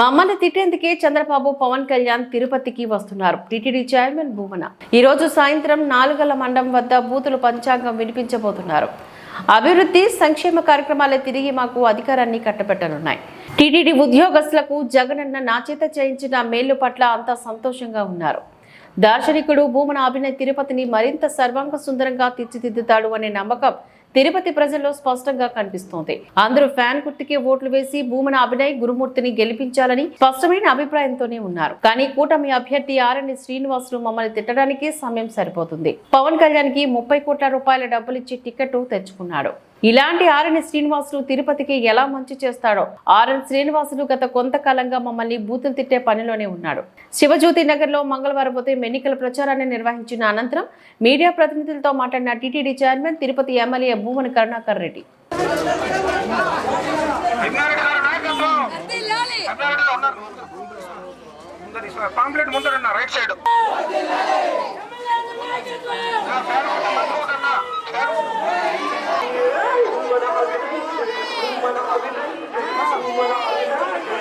మమ్మల్ని తిట్టేందుకే చంద్రబాబు పవన్ కళ్యాణ్ తిరుపతికి వస్తున్నారు. టీటీడీ చైర్మన్ భూమన ఈ రోజు సాయంత్రం నాలుగల మండం వద్ద బూతులు పంచాంగం వినిపించబోతున్నారు. అభివృద్ధి సంక్షేమ కార్యక్రమాలే తిరిగి మాకు అధికారాన్ని కట్టబెట్టనున్నాయి. టీటీడీ ఉద్యోగస్తులకు జగనన్న నాచేత చేయించిన మేలు పట్ల అంతా సంతోషంగా ఉన్నారు. దార్శనికుడు భూమన అభినయ తిరుపతిని మరింత సర్వాంగ సుందరంగా తీర్చిదిద్దుతాడు అనే నమ్మకం తిరుపతి ప్రజల్లో స్పష్టంగా కనిపిస్తోంది. అందరూ ఫ్యాన్ గుర్తుకే ఓట్లు వేసి భూమన అభినయ్ గురుమూర్తిని గెలిపించాలని స్పష్టమైన అభిప్రాయంతోనే ఉన్నారు. కానీ కూటమి అభ్యర్థి ఆర్ఎన్ శ్రీనివాసులు మమ్మల్ని తిట్టడానికి సమయం సరిపోతుంది. పవన్ కళ్యాణ్కి ముప్పై కోట్ల రూపాయల డబ్బులు ఇచ్చి టికెట్ తెచ్చుకున్నాడు. ఇలాంటి ఆర్ఎన్ శ్రీనివాసులు తిరుపతికి ఎలా మంచి చేస్తాడో? ఆర్ఎన్ శ్రీనివాసులు గత కొంతకాలంగా మమ్మల్ని బూతులు తిట్టే పనిలోనే ఉన్నాడు శివజ్యోతి నగర్లో మంగళవారం ఉదయం ఎన్నికల ప్రచారాన్ని నిర్వహించిన అనంతరం మీడియా ప్రతినిధులతో మాట్లాడిన TTD chairman Tirupati MLA Bhumana Karunakar Reddy. ముందర పాంప్లెట్ ముందర రైట్ సైడ్. నా ఫ్యాన్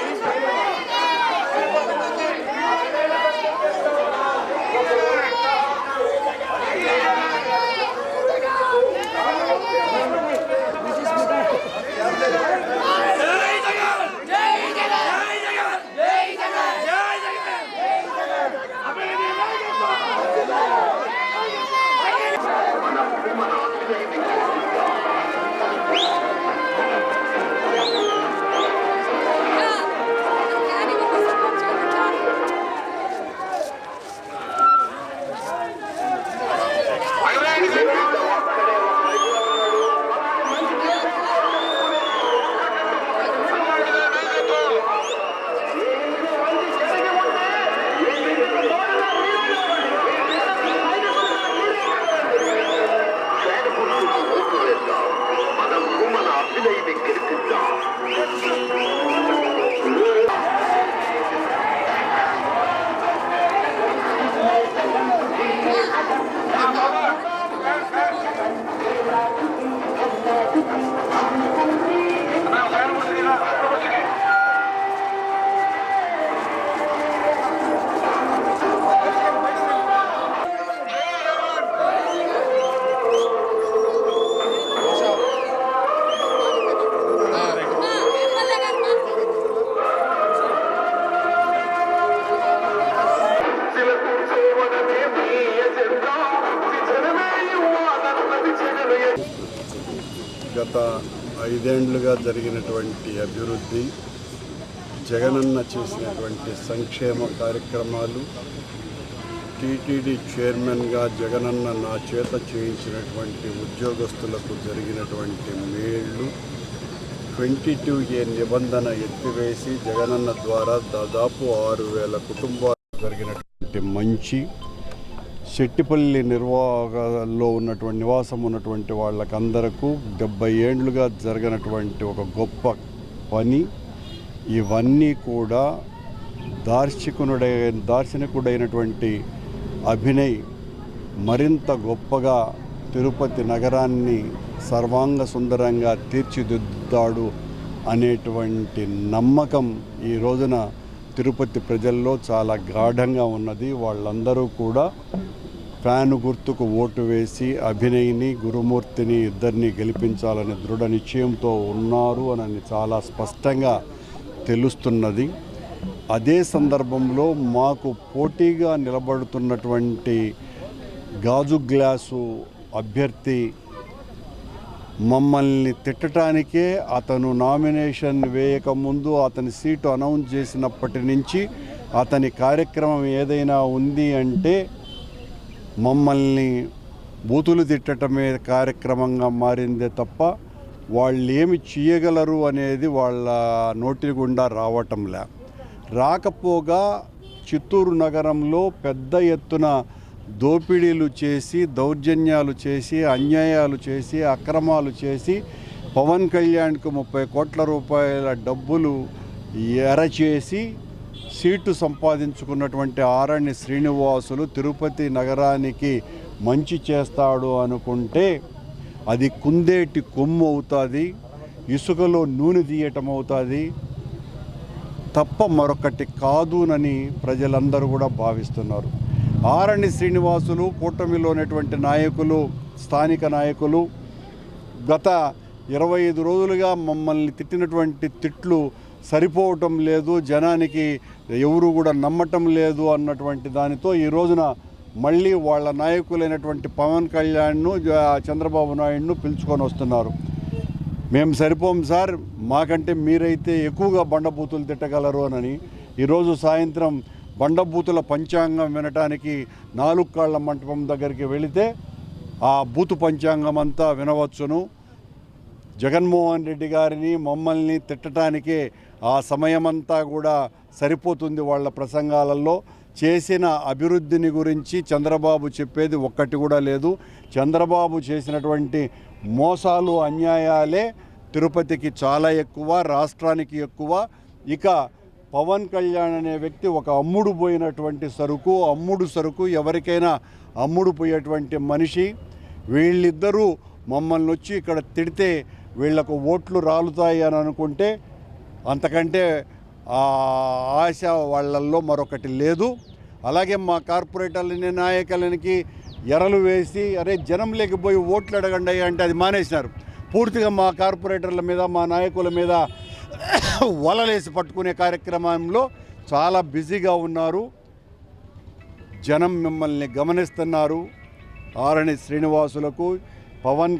గత ఐదేండ్లుగా జరిగినటువంటి అభివృద్ధి జగనన్న చేసినటువంటి సంక్షేమ కార్యక్రమాలు టీటీడీ చైర్మన్గా జగనన్న నా చేత చేయించినటువంటి ఉద్యోగస్తులకు జరిగినటువంటి మేళ్ళు ట్వంటీ టూ ఏ నిబంధన ఎత్తివేసి జగనన్న ద్వారా దాదాపు ఆరు వేల కుటుంబాలు జరిగినటువంటి మంచి శెట్టిపల్లి నిర్వాహకలో ఉన్నటువంటి నివాసం ఉన్నటువంటి వాళ్ళకందరకు డెబ్బై ఏండ్లుగా జరగనటువంటి ఒక గొప్ప పని. ఇవన్నీ కూడా దార్శికునుడై దార్శనికుడైనటువంటి అభినయ్ మరింత గొప్పగా తిరుపతి నగరాన్ని సర్వాంగ సుందరంగా తీర్చిదిద్దుతాడు అనేటువంటి నమ్మకం ఈ రోజున తిరుపతి ప్రజల్లో చాలా గాఢంగా ఉన్నది. వాళ్ళందరూ కూడా ఫ్యాను గుర్తుకు ఓటు వేసి అభినయ్ని గురుమూర్తిని ఇద్దరిని గెలిపించాలని దృఢ నిశ్చయంతో ఉన్నారు అని చాలా స్పష్టంగా తెలుస్తున్నది. అదే సందర్భంలో మాకు పోటీగా నిలబడుతున్నటువంటి గాజు గ్లాసు అభ్యర్థి మమ్మల్ని తిట్టడానికే అతను నామినేషన్ వేయకముందు అతని సీటు అనౌన్స్ చేసినప్పటి నుంచి అతని కార్యక్రమం ఏదైనా ఉంది అంటే మమ్మల్ని బూతులు తిట్టటమే కార్యక్రమంగా మారిందే తప్ప వాళ్ళు ఏమి చేయగలరు అనేది వాళ్ళ నోటి గుండా రావటంలే. రాకపోగా చిత్తూరు నగరంలో పెద్ద ఎత్తున దోపిడీలు చేసి దౌర్జన్యాలు చేసి అన్యాయాలు చేసి అక్రమాలు చేసి పవన్ కళ్యాణ్కు ముప్పై కోట్ల రూపాయల డబ్బులు ఎరచేసి సీటు సంపాదించుకున్నటువంటి ఆరణ్య శ్రీనివాసులు తిరుపతి నగరానికి మంచి చేస్తాడు అనుకుంటే అది కుందేటి కొమ్ము అవుతుంది ఇసుకలో నూనె తీయటం అవుతుంది తప్ప మరొకటి కాదునని ప్రజలందరూ కూడా భావిస్తున్నారు. ఆరణి శ్రీనివాసులు కూటమిలో ఉన్నటువంటి నాయకులు స్థానిక నాయకులు గత ఇరవై ఐదు రోజులుగా మమ్మల్ని తిట్టినటువంటి తిట్లు సరిపోవటం లేదు జనానికి ఎవరు కూడా నమ్మటం లేదు అన్నటువంటి దానితో ఈ రోజున మళ్ళీ వాళ్ళ నాయకులైనటువంటి పవన్ కళ్యాణ్ను చంద్రబాబు నాయుడును పిలుచుకొని వస్తున్నారు. మేము సరిపోం సార్ మాకంటే మీరైతే ఎక్కువగా బండబూతులు తిట్టగలరు అని ఈరోజు సాయంత్రం బండబూతుల పంచాంగం వినటానికి నాలుగు కాళ్ళ మంటపం దగ్గరికి వెళితే ఆ బూతు పంచాంగం అంతా వినవచ్చును. జగన్మోహన్ రెడ్డి గారిని మమ్మల్ని తిట్టడానికే ఆ సమయమంతా కూడా సరిపోతుంది వాళ్ళ ప్రసంగాలలో. చేసిన అభివృద్ధిని గురించి చంద్రబాబు చెప్పేది ఒక్కటి కూడా లేదు. చంద్రబాబు చేసినటువంటి మోసాలు అన్యాయాలే తిరుపతికి చాలా ఎక్కువ రాష్ట్రానికి ఎక్కువ. ఇక పవన్ కళ్యాణ్ అనే వ్యక్తి ఒక అమ్ముడు పోయినటువంటి సరుకు అమ్ముడు సరుకు ఎవరికైనా అమ్ముడు పోయేటువంటి మనిషి. వీళ్ళిద్దరూ మమ్మల్ని వచ్చి ఇక్కడ తిడితే వీళ్ళకు ఓట్లు రాలుతాయి అని అనుకుంటే అంతకంటే ఆ ఆశ వాళ్ళల్లో మరొకటి లేదు. అలాగే మా కార్పొరేటర్లని నాయకులకి ఎరలు వేసి అరే జనం లేకపోయి ఓట్లు అడగండి అంటే అది మానేసినారు. పూర్తిగా మా కార్పొరేటర్ల మీద మా నాయకుల మీద వలలేసి పట్టుకునే కార్యక్రమంలో చాలా బిజీగా ఉన్నారు. జనం మిమ్మల్ని గమనిస్తున్నారు. ఆరణి శ్రీనివాసులకు పవన్